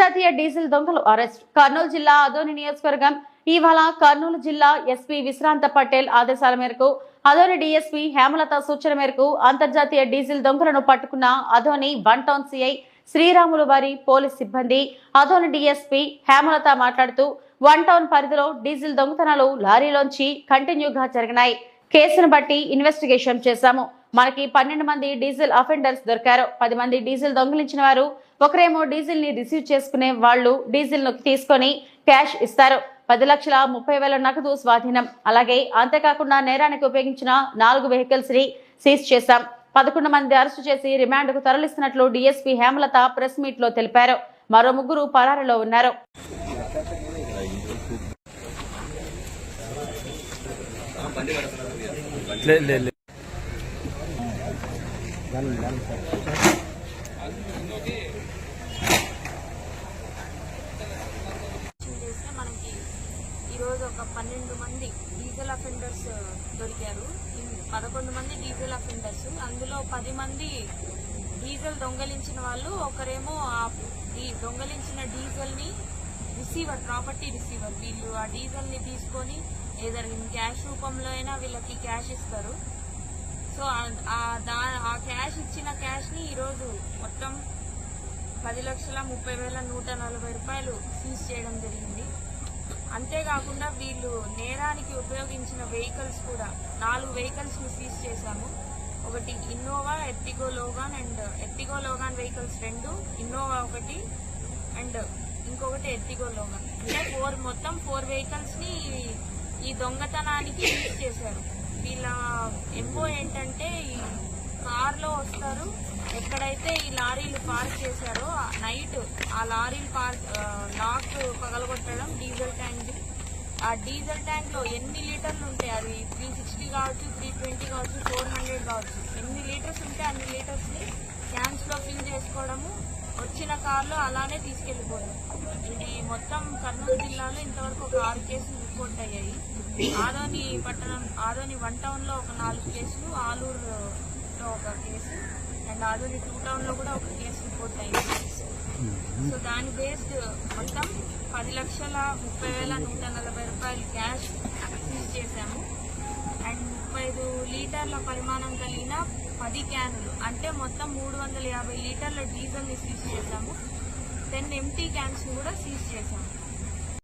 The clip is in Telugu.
అంతర్జాతీయ డీజిల్ దొంగలు అరెస్ట్. కర్నూలు జిల్లా అదోని నియోజకవర్గం ఇవాళ కర్నూలు జిల్లా ఎస్పీ విశ్రాంత పటేల్ ఆదేశాల మేరకు అదోని డీఎస్పీ హేమలత సూచన మేరకు అంతర్జాతీయ డీజిల్ దొంగలను పట్టుకున్న Adoni one town CI Sriramulu వారి పోలీస్ సిబ్బంది. అదోని డీఎస్పీ హేమలత మాట్లాడుతూ వన్ టౌన్ పరిధిలో డీజిల్ దొంగతనాలు లారీలోంచి కంటిన్యూగా జరిగినాయి. కేసును బట్టి ఇన్వెస్టిగేషన్ చేశాము. మనకి పన్నెండు మంది డీజిల్ అఫెండర్స్ దొరికారు. పది మంది డీజిల్ దొంగిలించిన వారు ఒకరేమో డీజిల్ని రిసీవ్ చేసుకునే వాళ్ళు డీజిల్ను తీసుకొని క్యాష్ ఇస్తారు. పది లక్షల ముప్పై వేల నగదు స్వాధీనం. అలాగే అంతేకాకుండా నేరానికి ఉపయోగించిన నాలుగు వెహికల్స్ని సీజ్ చేశాం. పదకొండు మంది అరెస్టు చేసి రిమాండ్కు తరలిస్తున్నట్లు డీఎస్పీ హేమలత ప్రెస్ మీట్లో తెలిపారు. మరో ముగ్గురు పరారీలో ఉన్నారు. లే లే. మనకి ఈరోజు ఒక పన్నెండు మంది డీజిల్ అఫెండర్స్ దొరికారు. పదకొండు మంది డీజిల్ అఫెండర్స్ అందులో పది మంది డీజిల్ దొంగలించిన వాళ్ళు ఒకరేమో ఆ ఈ దొంగలించిన డీజిల్ని రిసీవర్ ప్రాపర్టీ రిసీవర్ వీళ్ళు ఆ డీజిల్ని తీసుకొని ఏదైనా క్యాష్ రూపంలో అయినా వీళ్ళకి క్యాష్ ఇస్తారు. సో ఆ- క్యాష్ ఇచ్చిన క్యాష్ని ఈరోజు మొత్తం పది లక్షల ముప్పై వేల నూట నలభై రూపాయలు సీజ్ చేయడం జరిగింది. అంతేకాకుండా వీళ్ళు నేరానికి ఉపయోగించిన వెహికల్స్ కూడా నాలుగు వెహికల్స్ని సీజ్ చేశాము. ఒకటి Innova Ertiga Logan and Ertiga Logan vehicles రెండు ఇన్నోవా ఒకటి అండ్ ఇంకొకటి ఎర్టిగో లోగాన్. అంటే ఫోర్ మొత్తం ఫోర్ వెహికల్స్ని ఈ దొంగతనానికి సీజ్ చేశారు. వీళ్ళ ఎంబో ఏంటంటే కార్లో వస్తారు. ఎక్కడైతే ఈ లారీలు పార్క్ చేశారో నైట్ ఆ లారీలు పార్క్ లాక్ పగలగొట్టడం డీజిల్ ట్యాంక్ ఆ డీజిల్ ట్యాంక్లో ఎన్ని లీటర్లు ఉంటాయి? అది త్రీ సిక్స్టీ కావచ్చు త్రీ ట్వంటీ కావచ్చు ఫోర్ హండ్రెడ్ కావచ్చు. ఎన్ని లీటర్స్ ఉంటే అన్ని లీటర్స్ని క్యాన్స్లో ఫిల్ చేసుకోవడము వచ్చిన కార్లో అలానే తీసుకెళ్ళిపోవడం ఇది మొత్తం కర్నూలు జిల్లాలో ఇంతవరకు ఒక ఆరు కేసులు రిపోర్ట్ అయ్యాయి. ఆదోని పట్టణం ఆదోని వన్ టౌన్లో ఒక నాలుగు కేసులు ఆలూరు లో ఒక కేసు. అండ్ ఆల్రెడీ టూ టౌన్లో కూడా ఒక కేసు రిపోర్ట్ అయింది. సో దాని బేస్డ్ మొత్తం పది లక్షల ముప్పై వేల నూట నలభై రూపాయలు క్యాష్ సీజ్ చేశాము. అండ్ ముప్పై ఐదు లీటర్ల పరిమాణం కలిగిన పది క్యానులు అంటే మొత్తం మూడు వందల యాభై లీటర్ల డీజిల్ని సీజ్ చేశాము. టెన్ ఎంటీ క్యాన్స్ కూడా సీజ్ చేశాము.